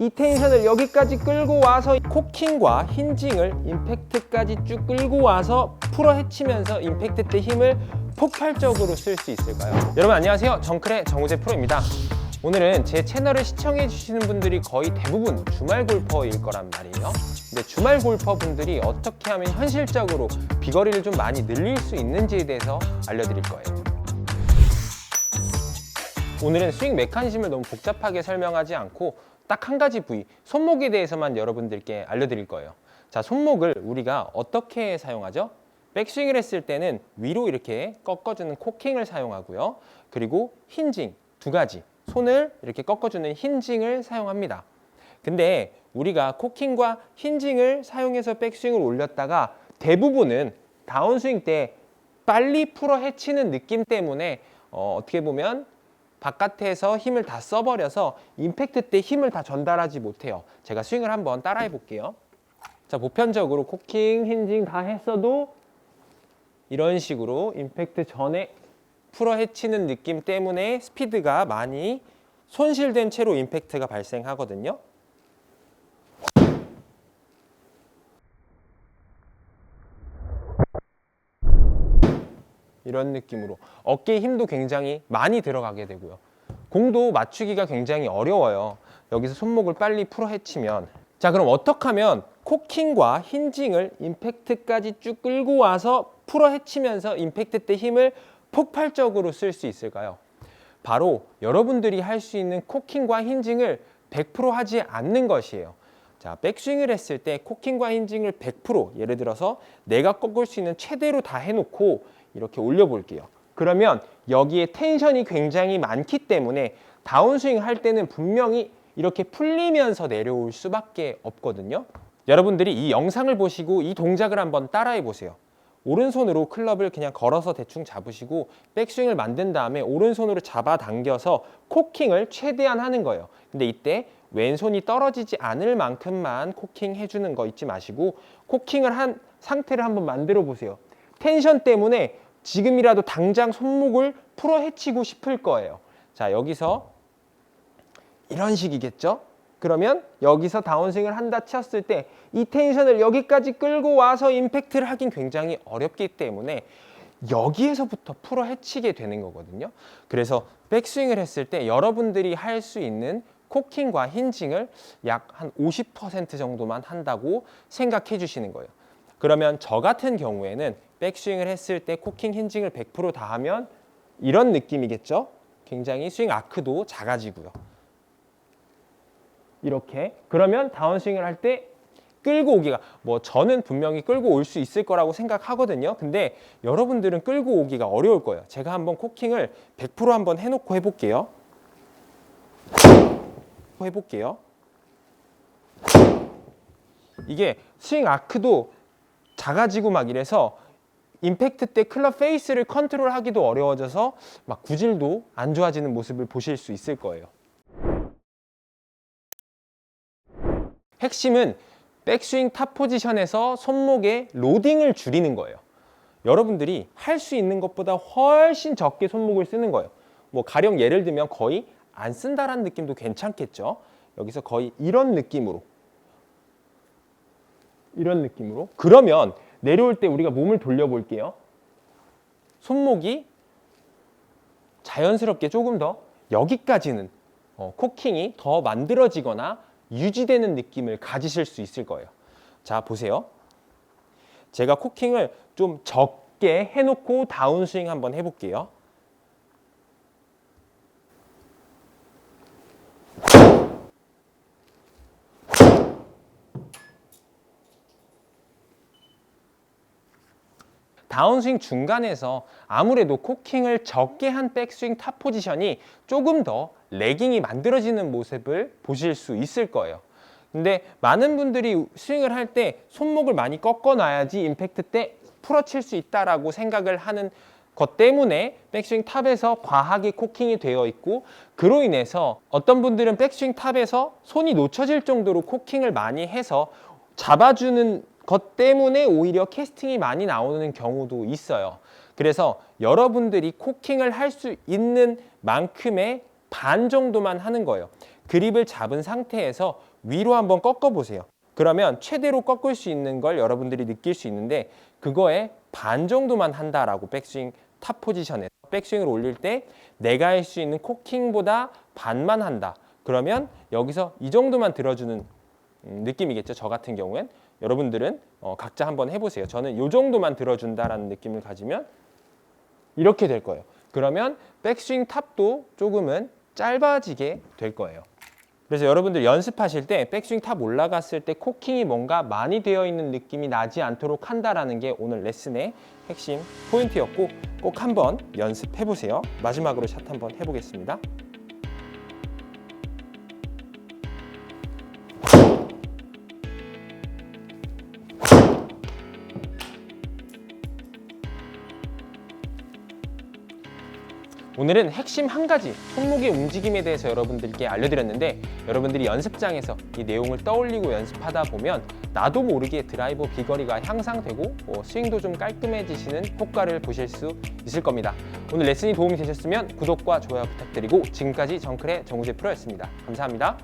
이 텐션을 여기까지 끌고 와서 코킹과 힌징을 임팩트까지 쭉 끌고 와서 풀어 헤치면서 임팩트 때 힘을 폭발적으로 쓸 수 있을까요? 여러분 안녕하세요. 정클의 정우재 프로입니다. 오늘은 제 채널을 시청해 주시는 분들이 거의 대부분 주말 골퍼일 거란 말이에요. 근데 주말 골퍼 분들이 어떻게 하면 현실적으로 비거리를 좀 많이 늘릴 수 있는지에 대해서 알려드릴 거예요. 오늘은 스윙 메커니즘을 너무 복잡하게 설명하지 않고 딱 한 가지 부위, 손목에 대해서만 여러분들께 알려드릴 거예요. 자, 손목을 우리가 어떻게 사용하죠? 백스윙을 했을 때는 위로 이렇게 꺾어주는 코킹을 사용하고요. 그리고 힌징 두 가지, 손을 이렇게 꺾어주는 힌징을 사용합니다. 근데 우리가 코킹과 힌징을 사용해서 백스윙을 올렸다가 대부분은 다운스윙 때 빨리 풀어 헤치는 느낌 때문에 어, 어떻게 보면 바깥에서 힘을 다 써버려서 임팩트 때 힘을 다 전달하지 못해요. 제가 스윙을 한번 따라해 볼게요. 자, 보편적으로 코킹, 힌징 다 했어도 이런 식으로 임팩트 전에 풀어 헤치는 느낌 때문에 스피드가 많이 손실된 채로 임팩트가 발생하거든요. 이런 느낌으로 어깨에 힘도 굉장히 많이 들어가게 되고요. 공도 맞추기가 굉장히 어려워요. 여기서 손목을 빨리 풀어 헤치면 자 그럼 어떻게 하면 코킹과 힌징을 임팩트까지 쭉 끌고 와서 풀어 헤치면서 임팩트 때 힘을 폭발적으로 쓸 수 있을까요? 바로 여러분들이 할 수 있는 코킹과 힌징을 100% 하지 않는 것이에요. 자, 백스윙을 했을 때 코킹과 힌징을 100% 예를 들어서 내가 꺾을 수 있는 최대로 다 해놓고 이렇게 올려볼게요. 그러면 여기에 텐션이 굉장히 많기 때문에 다운스윙 할 때는 분명히 이렇게 풀리면서 내려올 수밖에 없거든요. 여러분들이 이 영상을 보시고 이 동작을 한번 따라해 보세요. 오른손으로 클럽을 그냥 걸어서 대충 잡으시고 백스윙을 만든 다음에 오른손으로 잡아 당겨서 코킹을 최대한 하는 거예요. 근데 이때 왼손이 떨어지지 않을 만큼만 코킹 해주는 거 잊지 마시고 코킹을 한 상태를 한번 만들어 보세요. 텐션 때문에 지금이라도 당장 손목을 풀어 헤치고 싶을 거예요. 자, 여기서 이런 식이겠죠? 그러면 여기서 다운스윙을 한다 쳤을 때 이 텐션을 여기까지 끌고 와서 임팩트를 하긴 굉장히 어렵기 때문에 여기에서부터 풀어 헤치게 되는 거거든요. 그래서 백스윙을 했을 때 여러분들이 할 수 있는 코킹과 힌징을 약 한 50% 정도만 한다고 생각해 주시는 거예요. 그러면 저 같은 경우에는 백스윙을 했을 때 코킹 힌징을 100%다 하면 이런 느낌이겠죠? 굉장히 스윙 아크도 작아지고요. 이렇게 그러면 다운스윙을 할 때 끌고 오기가 뭐 저는 분명히 끌고 올 수 있을 거라고 생각하거든요. 근데 여러분들은 끌고 오기가 어려울 거예요. 제가 한번 코킹을 100% 한번 해놓고 해볼게요. 해볼게요. 이게 스윙 아크도 작아지고 막 이래서 임팩트 때 클럽 페이스를 컨트롤하기도 어려워져서 막 구질도 안 좋아지는 모습을 보실 수 있을 거예요. 핵심은 백스윙 탑 포지션에서 손목의 로딩을 줄이는 거예요. 여러분들이 할 수 있는 것보다 훨씬 적게 손목을 쓰는 거예요. 뭐 가령 예를 들면 거의 안 쓴다라는 느낌도 괜찮겠죠. 여기서 거의 이런 느낌으로 이런 느낌으로 그러면 내려올 때 우리가 몸을 돌려볼게요. 손목이 자연스럽게 조금 더 여기까지는 어, 코킹이 더 만들어지거나 유지되는 느낌을 가지실 수 있을 거예요. 자, 보세요. 제가 코킹을 좀 적게 해놓고 다운스윙 한번 해볼게요. 다운스윙 중간에서 아무래도 코킹을 적게 한 백스윙 탑 포지션이 조금 더 레깅이 만들어지는 모습을 보실 수 있을 거예요. 근데 많은 분들이 스윙을 할 때 손목을 많이 꺾어 놔야지 임팩트 때 풀어칠 수 있다라고 생각을 하는 것 때문에 백스윙 탑에서 과하게 코킹이 되어 있고 그로 인해서 어떤 분들은 백스윙 탑에서 손이 놓쳐질 정도로 코킹을 많이 해서 잡아주는 것 때문에 오히려 캐스팅이 많이 나오는 경우도 있어요. 그래서 여러분들이 코킹을 할 수 있는 만큼의 반 정도만 하는 거예요. 그립을 잡은 상태에서 위로 한번 꺾어 보세요. 그러면 최대로 꺾을 수 있는 걸 여러분들이 느낄 수 있는데 그거에 반 정도만 한다라고 백스윙 탑 포지션에서 백스윙을 올릴 때 내가 할 수 있는 코킹보다 반만 한다. 그러면 여기서 이 정도만 들어주는 음, 느낌이겠죠. 저 같은 경우엔 여러분들은 어, 각자 한번 해보세요. 저는 이 정도만 들어준다라는 느낌을 가지면 이렇게 될 거예요. 그러면 백스윙 탑도 조금은 짧아지게 될 거예요. 그래서 여러분들 연습하실 때 백스윙 탑 올라갔을 때 코킹이 뭔가 많이 되어 있는 느낌이 나지 않도록 한다라는 게 오늘 레슨의 핵심 포인트였고 꼭 한번 연습해 보세요. 마지막으로 샷 한번 해보겠습니다. 오늘은 핵심 한 가지 손목의 움직임에 대해서 여러분들께 알려드렸는데 여러분들이 연습장에서 이 내용을 떠올리고 연습하다 보면 나도 모르게 드라이버 비거리가 향상되고 어, 스윙도 좀 깔끔해지시는 효과를 보실 수 있을 겁니다. 오늘 레슨이 도움이 되셨으면 구독과 좋아요 부탁드리고 지금까지 정클의 정우재 프로였습니다. 감사합니다.